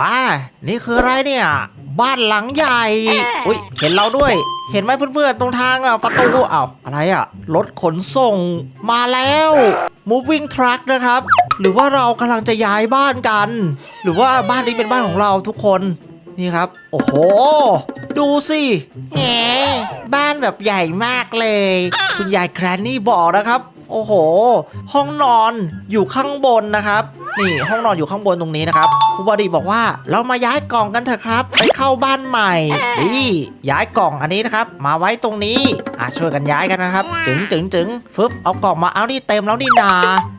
อ่านี่คืออะไรเนี่ย บ้านหลังใหญ่ อุ้ยเห็นเราด้วย เห็นไหมเพื่อนๆ ตรงทางอะประตูอ้าวอะไรอะ รถขนส่งมาแล้ว moving truck นะครับ หรือว่าเรากำลังจะย้ายบ้านกัน หรือว่าบ้านนี้เป็นบ้านของเราทุกคน นี่ครับ โอ้โห ดูสิแหมบ้านแบบใหญ่มากเลย คุณยายแครนนี่บอกนะครับ โอ้โห ห้องนอนอยู่ข้างบนนะครับ นี่ห้องนอนอยู่ข้างบนตรงนี้นะครับครูบอดีบอกว่าเรามาย้ายกล่องกันเถอะครับ ไปเข้าบ้านใหม่นี่ย้ายกล่องอันนี้นะครับ มาไว้ตรงนี้อะช่วยกันย้ายกันนะครับ จึงจึงจึงฟึบเอากล่องมาเอานี่เต็มแล้วนี่นา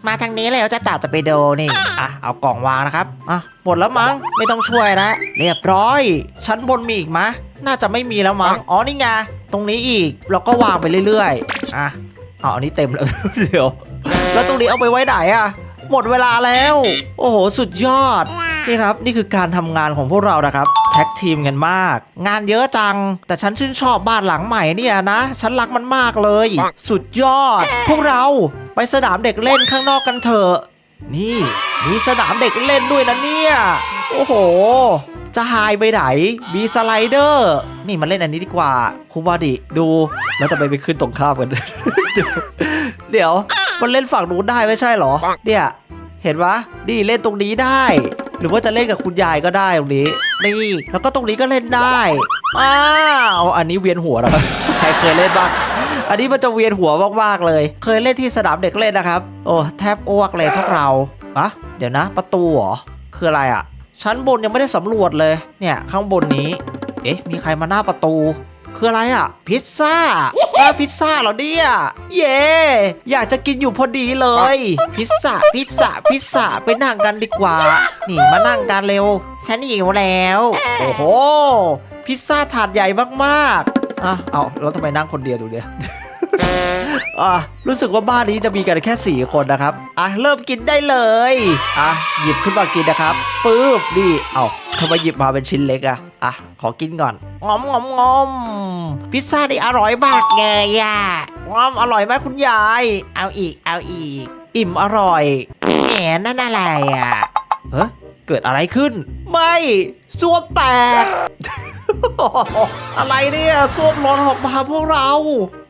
มาทางนี้แล้วจะตัดจะไปดูนี่อะเอากล่องวางนะครับอะหมดแล้วมั้งไม่ต้องช่วยแล้วเรียบร้อย ชั้นบนมีอีกมะน่าจะไม่มีแล้วมั้งอ๋อนี่ไงตรงนี้อีกเราก็วางไปเรื่อยๆอะ อาอันนี้เต็มแล้ว เดี๋ยว แล้วตรงนี้เอาไปไว้ไหนอะหมดเวลาแล้ว โอ้โห สุดยอด นี่ครับ นี่คือการทำงานของพวกเรานะครับแท็กทีมกันมาก งานเยอะจัง แต่ฉันชื่นชอบบ้านหลังใหม่เนี่ยนะ ฉันรักมันมากเลย สุดยอด พวกเราไปสนามเด็กเล่นข้างนอกกันเถอะนี่มีสนามเด็กเล่นด้วยนะเนี่ย โอ้โห จะหายไปไหนมีสไลเดอร์ นี่มาเล่นอันนี้ดีกว่าครูบอดิดู แล้วจะไปไปขึ้นตรงข้ามกัน เดี๋ยวมันเล่นฝั่งนู้นได้ไม่ใช่เหรอ เนี่ย เห็นปะนี่เล่นตรงนี้ได้ หรือว่าจะเล่นกับคุณยายก็ได้ตรงนี้นี่แล้วก็ตรงนี้ก็เล่นได้อ้าวอันนี้เวียนหัวนะครับใครเคยเล่นบ้างอันนี้มันจะเวียนหัวมากๆเลย เคยเล่นที่สนามเด็กเล่นนะครับ โอ้แทบอ้วกเลยพวกเราอะเดี๋ยวนะ ประตูเหรอคืออะไรอะชั้นบนยังไม่ได้สำรวจเลย เนี่ยข้างบนนี้ เอ๊ะ มีใครมาหน้าประตู คืออะไรอะ พิซซ่าหน้าพิซซ่าเหรอเนี่ยเย่อยากจะกินอยู่พอดีเลย พิซซ่าพิซซ่าพิซซ่าไปนั่งกันดีกว่า นี่มานั่งกันเร็ว ฉันหิวแล้ว โอ้โห พิซซ่าถาดใหญ่มากๆอะเอาแล้วทำไมนั่งคนเดียวดูเนี่ยอะรู้สึกว่าบ้านนี้จะมีกันแค่ 4 คนนะครับ อะ เริ่มกินได้เลย อะ หยิบขึ้นมากินนะครับปึ๊บนี่ เอาทำไมหยิบมาเป็นชิ้นเล็กอะอะ ขอกินก่อนงอมงอมงอม พิซซ่านี่อร่อยมากเลยอะงอมอร่อยไหมคุณยาย เอาอีกเอาอีก อิ่มอร่อยแหมนั่นอะไรอะเฮ้ยเกิดอะไรขึ้น ไม่ส้วมแตก อะไรเนี่ยส้วมร้อนออกมาพวกเรา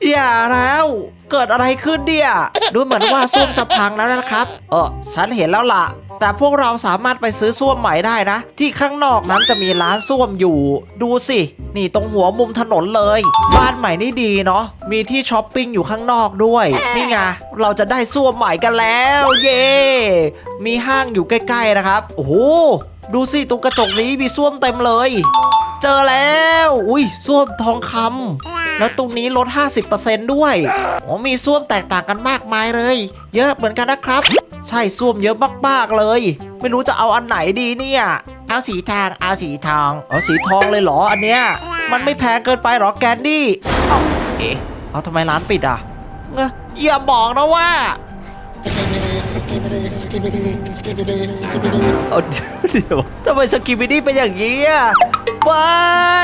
อย่าแล้ว เกิดอะไรขึ้นเนี่ยดูเหมือนว่าส้วมจะพังแล้วนะครับ เออฉันเห็นแล้วล่ะ แต่พวกเราสามารถไปซื้อส้วมใหม่ได้นะ ที่ข้างนอกนั้นจะมีร้านส้วมอยู่ ดูสิ นี่ตรงหัวมุมถนนเลย บ้านใหม่นี่ดีเนาะมีที่ช้อปปิ้งอยู่ข้างนอกด้วย นี่ไงเราจะได้ส้วมใหม่กันแล้ว เย้มีห้างอยู่ใกล้ ๆนะครับโอ้โหดูสิตรงกระจกนี้มีส้วมเต็มเลย เจอแล้ว อุ้ยส้วมทองคำแล้วตรงนี้ลด 50%ด้วยโอ้มีส้วมแตกต่างกันมากมายเลย เยอะเหมือนกันนะครับ ใช่ส้วมเยอะมากๆเลย ไม่รู้จะเอาอันไหนดีเนี่ย เอาสีทางเอาสีทองเอาสีทองเลยเหรออันเนี้ย มันไม่แพงเกินไปหรอแกนดี้เอาเอ๊ะเอาทำไมร้านปิดอะเงอะอย่าบอกนะว่าเอาเดี๋ยวทำไมสกิบิดี้เป็นอย่างนี้อะ ไม่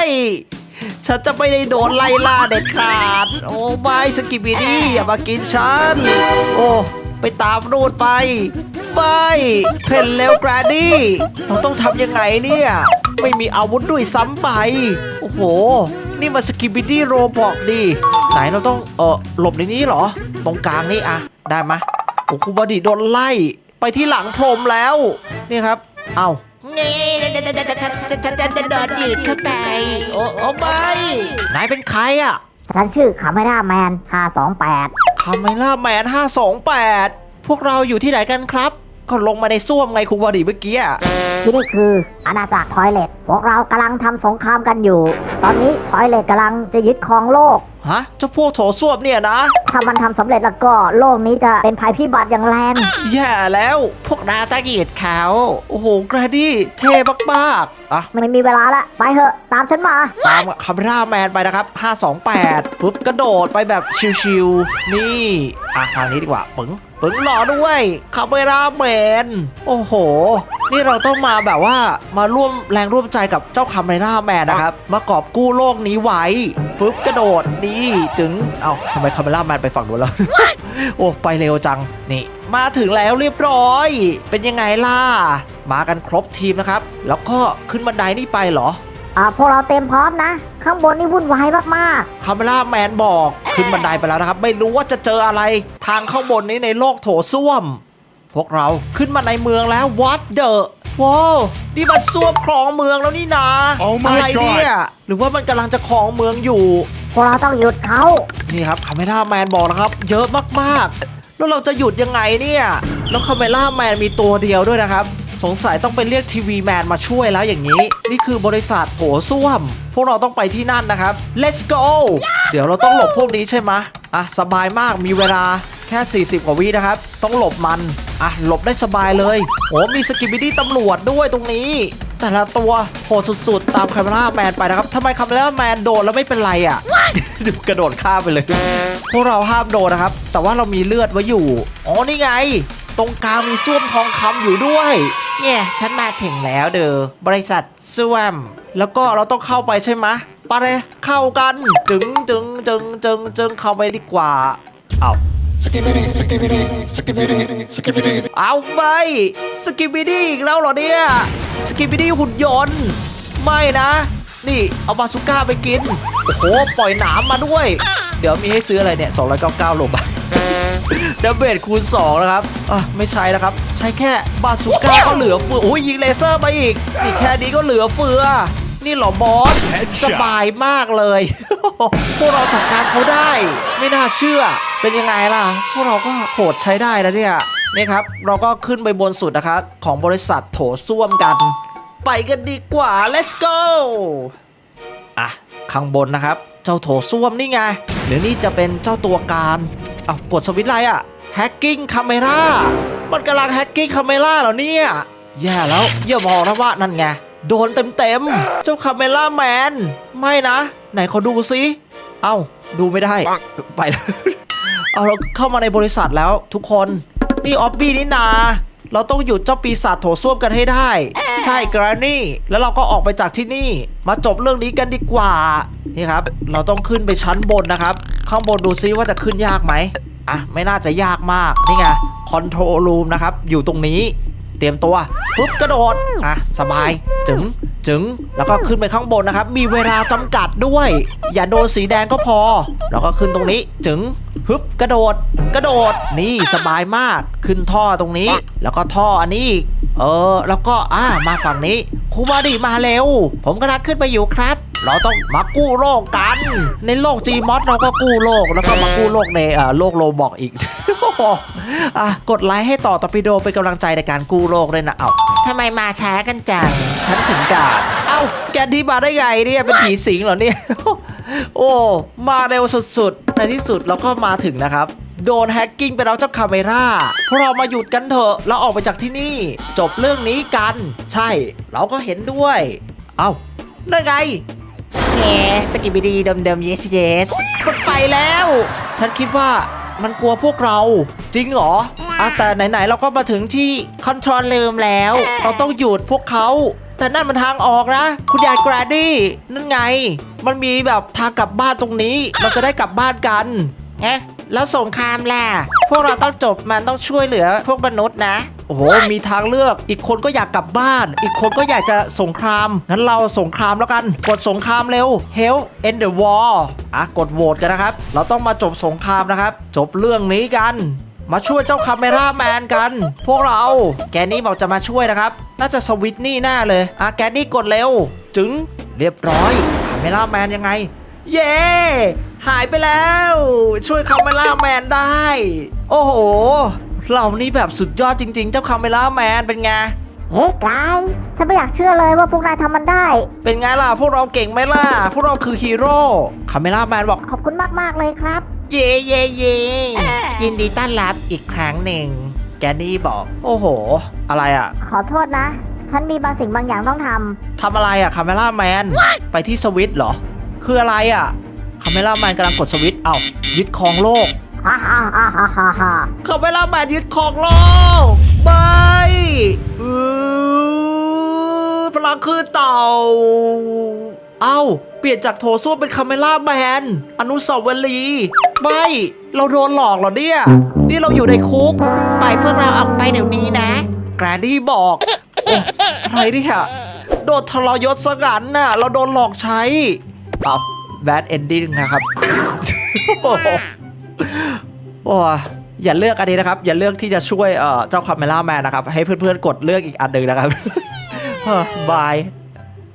ฉันจะไม่ได้โดนไล่ล่าเด็ดขาด โอ้ไม่สกิบิดี้อย่ามากินฉัน โอ้ ไปตามรูดไป ไม่เพนเร็วแกรนดี้เราต้องทำยังไงเนี่ย ไม่มีอาวุธด้วยซ้ำไป โอ้โห นี่มาสกิบิดี้โรบอกดี ไหนเราต้องเออหลบในนี้เหรอ ตรงกลางนี่อะได้ไหมโอ้ครูบอดีโดนไล่ ไปที่หลังพรมแล้ว นี่ครับ เอานี่ฉั นฉันฉันจะเดินยืดเข้าไป โอ้โอ้ไม่นายเป็นใครอะฉันชื่อคาเมราแมน 528คาเมล่าแมน 528 พวกเราอยู่ที่ไหนกันครับ ก็ลงมาในส้วมไงครูบอดีเมื่อกี้ที่นี่คืออาณาจักรทอยเลตพวกเรากำลังทำสงครามกันอยู่ ตอนนี้ทอยเลตกำลังจะยึดครองโลก ฮะเจ้าพวกโถส้วมเนี่ยนะ ถ้ามันทำสำเร็จแล้วก็โลกนี้จะเป็นภัยพิบัติอย่างแรง แย่แล้ว พวกนายจะยืดเขา โอ้โหแกรดี้เท่มากๆอะ ไม่มีเวลาละไปเถอะ ตามฉันมา ตามคาเมราแมนไปนะครับ 528 ปุ๊บกระโดดไปแบบชิวๆ นี่ อะทางนี้ดีกว่าปึ๋งปึ๋งรอด้วยคาเมราแมน โอ้โห นี่เราต้องมาแบบว่ามาร่วมแรงร่วมใจกับเจ้าคาเมราแมนนะครับ มากอบกู้โลกนี้ไว้ ฟึบกระโดดนี่จึงเอ้าทำไมคาเมราแมนไปฝั่งนู้นแล้ว โอ้ไปเร็วจังนี่มาถึงแล้วเรียบร้อย เป็นยังไงล่ะ มากันครบทีมนะครับ แล้วก็ขึ้นบันไดนี่ไปเหรออ่าพวกเราเต็มพร้อมนะ ข้างบนนี่วุ่นวายมากคาเมล่าแมนบอกขึ้นบันไดไปแล้วนะครับ ไม่รู้ว่าจะเจออะไร ทางข้างบนนี้ในโลกโถส้วม พวกเราขึ้นมาในเมืองแล้ววัดเดอะ ว้าวนี่มันส้วมครองเมืองแล้วนี่นา Oh my อะไรเนี่ย หรือว่ามันกำลังจะครองเมืองอยู่ๆพวกเราต้องหยุดเขานี่ครับคาเมล่าแมนบอกนะครับ เยอะมากๆ แล้วเราจะหยุดยังไงเนี่ย แล้วคาเมล่าแมนมีตัวเดียวด้วยนะครับ สงสัยต้องไปเรียกทีวีแมนมาช่วยแล้วอย่างนี้ นี่คือบริษัทโผส้วม พวกเราต้องไปที่นั่นนะครับ let's go เดี๋ยวเราต้องหลบพวกนี้ใช่ไหมะอะสบายมากมีเวลา แค่ 40 กว่าวินะครับ ต้องหลบมัน อะ หลบได้สบายเลย โอ้มีสกิบิดี้ตำรวจด้วยตรงนี้ แต่ละตัวโหดสุดๆ ตามคาเมล่าแมนไปนะครับทำไมคาเมล่าแมนโดนแล้วไม่เป็นไรอะดูกระโดดข้ามไปเลย พวกเราห้ามโดนนะครับ แต่ว่าเรามีเลือดไว้อยู่ อ๋อ นี่ไง ตรงกลางมีส้วมทองคำอยู่ด้วยเนี่ยฉันมาถึงแล้วเด้อบริษัทส้วม แล้วก็เราต้องเข้าไปใช่ไหมไปเลยเข้ากัน จึงจึงจึงจึงจึงเข้าไปดีกว่าเอา เอาไปสกิบิดี้อีกแล้วเหรอเนี่ยสกิบิดี้หุ่นยนต์ ไม่นะ นี่เอาบาสุก้าไปกิน โอ้โห ปล่อยหนามมาด้วย เดี๋ยวมีให้ซื้ออะไรเนี่ย 299โลบาทเดเบตคูณ 2 นะครับ อะ ไม่ใช่นะครับ ใช้แค่บาสุก้าก็เหลือเฟือ โอ้ยยิงเลเซอร์มาอีก นี่แค่นี้ก็เหลือเฟือ นี่เหรอบอส Headshot สบายมากเลย พวกเราจัดการเขาได้ ไม่น่าเชื่อ เป็นยังไงล่ะ พวกเราก็โหดใช้ได้แล้วเนี่ยนี่ครับ เราก็ขึ้นไปบนสุดนะครับ ของบริษัทโถส้วมกัน ไปกันดีกว่า let's go อะ ข้างบนนะครับ เจ้าโถส้วมนี่ไง หรือนี่จะเป็นเจ้าตัวการเอากดสวิตช์อะไรอะ hacking camera มันกำลัง hacking camera เหรอเนี่ย แย่แล้วอย่าบอกนะว่านั่นไง โดนเต็มๆ เจ้าคาเมล่าแมน ไม่นะ ไหนขอดูซิเอ้า ดูไม่ได้ ไปแล้วเอาเราเข้ามาในบริษัทแล้วทุกคน นี่ออบบี้นี่นา เราต้องหยุดเจ้าปีศาจโถส้วมกันให้ได้ ใช่กรนี่ แล้วเราก็ออกไปจากที่นี่ มาจบเรื่องนี้กันดีกว่า นี่ครับ เราต้องขึ้นไปชั้นบนนะครับ ข้างบนดูซิว่าจะขึ้นยากไหมอะ ไม่น่าจะยากมาก นี่ไง คอนโทรลรูมนะครับ อยู่ตรงนี้ เตรียมตัวปุ๊บกระโดดอะสบาย จึงจึงแล้วก็ขึ้นไปข้างบนนะครับ มีเวลาจำกัดด้วย อย่าโดนสีแดงก็พอ แล้วก็ขึ้นตรงนี้ จึงฮึบกระโดด กระโดดนี่สบายมากขึ้นท่อตรงนี้ แล้วก็ท่ออันนี้เออ แล้วก็อ่ามาฝั่งนี้ครูมาดิมาเร็ว ผมกำลังขึ้นไปอยู่ครับ เราต้องมากู้โลกกัน ในโลก Gmod เราก็กู้โลกแล้วก็มากู้โลกในเอ่อโลกโลบอกอีก อะกดไลค์ให้ต่อตอร์ปิโดเป็นกำลังใจในการกู้โลกด้วยนะเอาทำไมมาช้ากันจังฉันถึงกาดเอ้าแกที่มาได้ไงเนี่ยเป็นผีสิงเหรอเนี่ยโอ้ มาเร็วสุดๆ ในที่สุดเราก็มาถึงนะครับ โดนแฮกกิ้งไปแล้วเจ้าคาเมร่าพวกเรามาหยุดกันเถอะ เราออกไปจากที่นี่ จบเรื่องนี้กัน ใช่ เราก็เห็นด้วย เอ้านั่นไงแหมสกิบิดีเดิมเดิม yes yes มันไปแล้ว ฉันคิดว่า มันกลัวพวกเรา จริงเหรออะแต่ไหนๆเราก็มาถึงที่คอนโทรลลืมแล้ว เราต้องหยุดพวกเขาแต่นั่นมันทางออกนะ คุณยายแกรดดี้นั่นไง มันมีแบบทางกลับบ้านตรงนี้ เราจะได้กลับบ้านกันเอ๊ะ แล้วสงครามล่ะ พวกเราต้องจบมันต้องช่วยเหลือพวกมนุษย์นะ โอ้โห มีทางเลือก อีกคนก็อยากกลับบ้าน อีกคนก็อยากจะสงคราม งั้นเราสงครามแล้วกัน กดสงครามเร็ว Help end the war อะ กดโหวตกันนะครับ เราต้องมาจบสงครามนะครับ จบเรื่องนี้กันมาช่วยเจ้าคาเมราแมนกัน พวกเรา แกนนี่บอกจะมาช่วยนะครับ น่าจะสวิตช์นี่แน่เลยอะแกนนี่กดเร็ว จึงเรียบร้อยคาเมราแมนยังไง เย้ หายไปแล้ว ช่วยคาเมล่าแมนได้ โอ้โห เรานี่แบบสุดยอดจริง ๆ เจ้าคาเมล่าแมนเป็นไง เฮ้ยกายฉันไม่อยากเชื่อเลยว่าพวกนายทำมันได้ เป็นไงล่ะ พวกเราเก่งไหมล่ะ พวกเราคือฮีโร่คาเมล่าแมนบอก ขอบคุณมากๆเลยครับ เย่เย่เย่ยินดีต้อนรับอีกครั้งหนึ่ง แกนนี่บอก โอ้โห อะไรอะขอโทษนะ ฉันมีบางสิ่งบางอย่างต้องททำอะไรอะคาเมล่าแมน ไปที่สวิตช์เหรอ คืออะไรอะ คาเมล่าแมนกำลังกดสวิตช์เอายึดครองโลกฮ่าฮ่าฮ่าฮ่าฮ่าคาเมล่าแมนยึดครองโลกไปเออพลังคือเต่า เอ้า เปลี่ยนจากโถส้วมเป็นคาเมล่าแมนอนุสาวรีย์ไม่เราโดนหลอกเหรอเนี่ย นี่เราอยู่ในคุก ไปล่อยพวกเราออกไปเดี๋ยวนี้นะ แกรนดี้บอกโอ้อะไรเนี่ยโดนทรยศสงันน่ะ เราโดนหลอกใช้ เอา แบดเอนดิ้งนะครับโอ้อย่าเลือกอันนี้นะครับ อย่าเลือกที่จะช่วยเจ้าคาเมล่าแมนนะครับ ให้เพื่อนๆกดเลือกอีกอันหนึ่งนะครับบาย